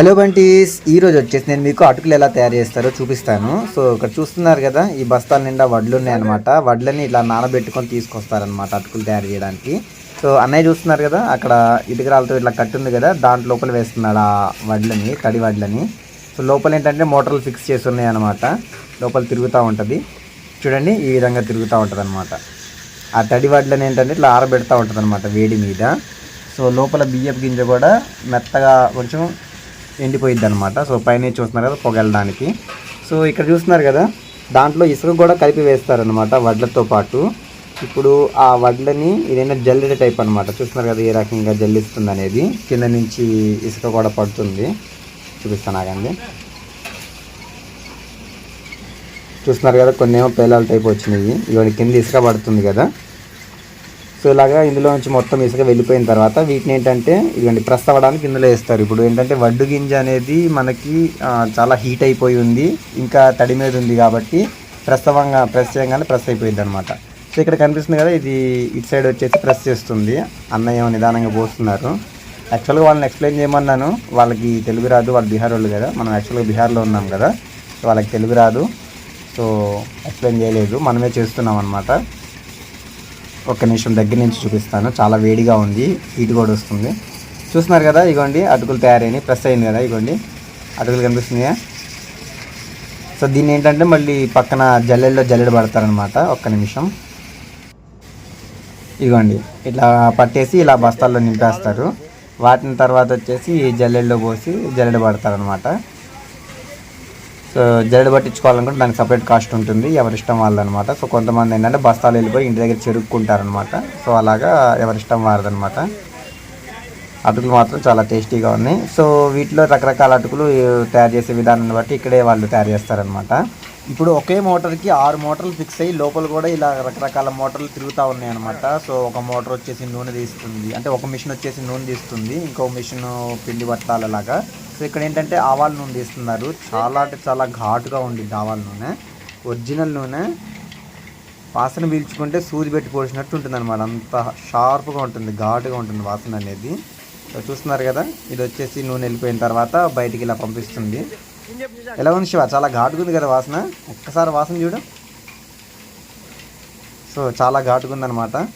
Hello బంటీస్ ఈ రోజు వచ్చేసి నేను మీకు అటుకులు ఎలా తయారు చేస్తారో చూపిస్తాను. సో ఇక్కడ చూస్తున్నారు కదా ఈ బస్తాల నిండా వడ్లు ఉన్నాయన్నమాట వడ్లని ఇలా నానబెట్టుకొని తీసుకొస్తారనమాట అటుకులు తయారు చేయడానికి. సో అన్నయ్య చూస్తున్నారు కదా అక్కడ ఇటుకరాలతో ఇట్లా కట్టుంది కదా దాంట్ లోపల వేస్తున్నాడు ఆ వడ్లని తడి వడ్లని. సో లోపల ఏంటంటే మోటార్లు ఫిక్స్ చేసి ఉన్నాయి అనమాట లోపల తిరుగుతూ ఉంటుంది. చూడండి ఈ విధంగా తిరుగుతూ ఉంటుంది అనమాట ఆ తడి వడ్లని ఏంటంటే ఇట్లా ఆరబెడతా ఉంటుంది అనమాట వేడి మీద. సో లోపల బియ్యపు గింజ కూడా మెత్తగా కొంచెం ఎండిపోయిద్ది అనమాట సో పైన చూస్తున్నారు కదా పొగలడానికి సో ఇక్కడ చూస్తున్నారు కదా దాంట్లో ఇసుక కూడా కలిపి వేస్తారనమాట వడ్లతో పాటు. ఇప్పుడు ఆ వడ్లని ఏదైనా జల్లెడ టైప్ అనమాట చూస్తున్నారు కదా ఏ రకంగా జల్లిస్తుంది అనేది కింద నుంచి ఇసుక కూడా పడుతుంది. చూపిస్తాను ఆగండి. చూస్తున్నారు కదా కొన్ని ఏమో పేలాల టైప్ వచ్చినాయి. ఇవన్నీ కింద ఇసుక పడుతుంది కదా. సో ఇలాగా ఇందులో నుంచి మొత్తం ఇసుక వెళ్ళిపోయిన తర్వాత వీటిని ఏంటంటే ఇదిగండి ప్రెస్ అవ్వడానికి ఇందులో వేస్తారు. ఇప్పుడు ఏంటంటే వడ్డు గింజ అనేది మనకి చాలా హీట్ అయిపోయి ఉంది. ఇంకా తడి మీద ఉంది కాబట్టి ప్రెస్ అవ్వంగా ప్రెస్ చేయగానే ప్రెస్ అయిపోయింది అనమాట సో ఇక్కడ కనిపిస్తుంది కదా ఇది ఇటు సైడ్ వచ్చేసి ప్రెస్ చేస్తుంది. అన్నయ్య నిదానంగా పోస్తున్నారు. యాక్చువల్గా వాళ్ళని ఎక్స్ప్లెయిన్ చేయమన్నాను. వాళ్ళకి తెలుగు రాదు వాళ్ళు బీహార్ వాళ్ళు కదా. మనం యాక్చువల్గా బీహార్లో ఉన్నాం కదా. సో వాళ్ళకి తెలుగు రాదు. సో ఎక్స్ప్లెయిన్ చేయలేదు. మనమే చేస్తున్నాం అనమాట ఒక్క నిమిషం దగ్గర నుంచి చూపిస్తాను. చాలా వేడిగా ఉంది. హీట్ కూడా వస్తుంది. చూస్తున్నారు కదా? ఇగోండి అటుకులు తయారైనాయి. ప్రెస్ అయింది కదా ఇగోండి? అటుకులు కనిపిస్తున్నాయా? సో దీన్ని ఏంటంటే మళ్ళీ పక్కన జల్లెల్లో జల్లెడ పడతారనమాట ఒక్క నిమిషం. ఇగోండి ఇట్లా పట్టేసి ఇలా బస్తాల్లో నింపేస్తారు. వాటిని తర్వాత వచ్చేసి జల్లెల్లో పోసి జల్లెడ పడతారనమాట సో జల్లెడ పట్టించుకోవాలనుకుంటే దానికి సపరేట్ కాస్ట్ ఉంటుంది ఎవరిష్టం వాళ్ళదనమాట సో కొంతమంది ఏంటంటే బస్తాలు వెళ్ళిపోయి ఇంటి దగ్గర చెరుక్కుంటారనమాట. సో అలాగా ఎవరిష్టం వారదనమాట. అటుకులు మాత్రం చాలా టేస్టీగా ఉన్నాయి. సో వీటిలో రకరకాల అటుకులు తయారు చేసే విధానాన్ని బట్టి ఇక్కడే వాళ్ళు తయారు చేస్తారనమాట. ఇప్పుడు ఒకే మోటార్కి ఆరు మోటార్లు ఫిక్స్ అయ్యి లోపల కూడా ఇలా రకరకాల మోటార్లు తిరుగుతూ ఉన్నాయి అనమాట సో ఒక మోటార్ వచ్చేసి నూనె తీస్తుంది అంటే ఒక మిషన్ వచ్చేసి నూనె తీస్తుంది ఇంకో మిషన్ పిండి పట్టాలలాగా. సో ఇక్కడ ఏంటంటే ఆవాల నూనె తీస్తున్నారు. చాలా అంటే చాలా ఘాటుగా ఉండింది ఆవాల నూనె. ఒరిజినల్ నూనె. వాసన పీల్చుకుంటే సూది పెట్టి పోసినట్టు ఉంటుంది అనమాట అంత షార్ప్గా ఉంటుంది ఘాటుగా ఉంటుంది వాసన అనేది. సో చూస్తున్నారు కదా? ఇది వచ్చేసి నూనె వెళ్ళిపోయిన తర్వాత బయటికి ఇలా పంపిస్తుంది. ఎలా ఉంది శివ? చాలా ఘాటుగా ఉంది కదా వాసన? ఒక్కసారి వాసన చూడు. సో చాలా ఘాటుగా ఉందన్నమాట.